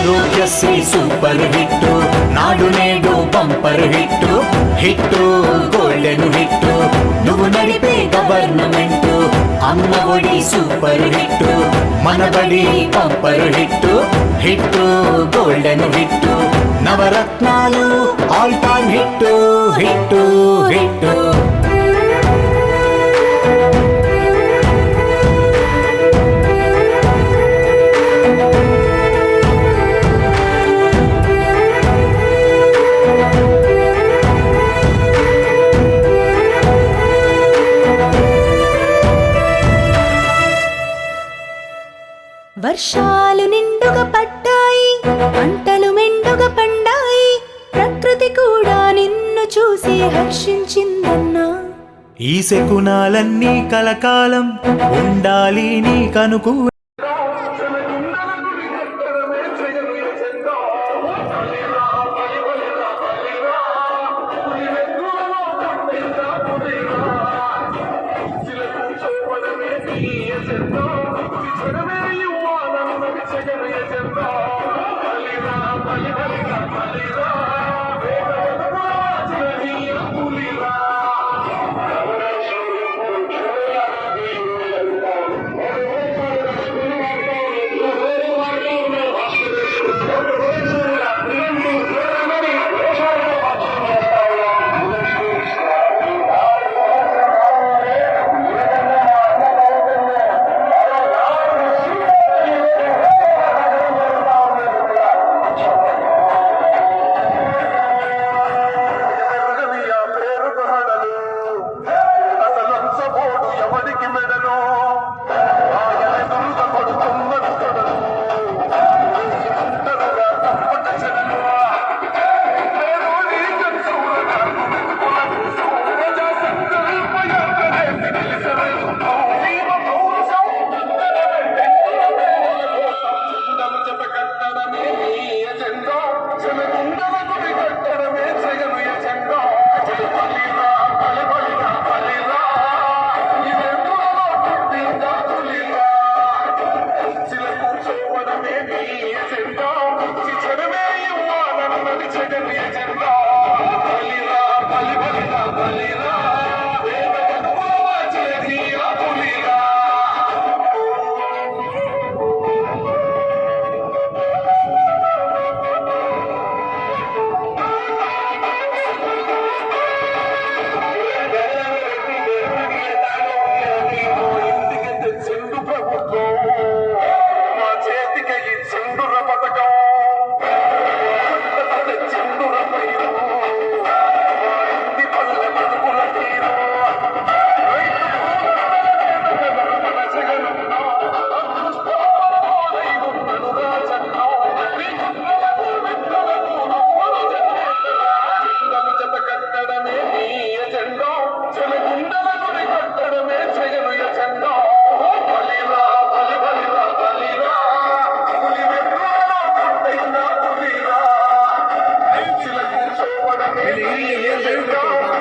Aarogyasri super hit. నాడు నేడు bumper hit. Hit golden hit. నువ్వు నడిపే గవర్నమెంట్. అమ్మ ఒడి సూపర్ హిట్. మన బడి bumper hit. Hit golden hit. నవరత్నాలు all time hit. Hit hit. వర్షాలు నిండుగా పడ్డాయి పంటలు మెండుగా పండాయి. ప్రకృతి కూడా నిన్ను చూసి హర్షించిందన్నా ఈ శకునాలన్నీ కలకాలం ఉండాలి నీ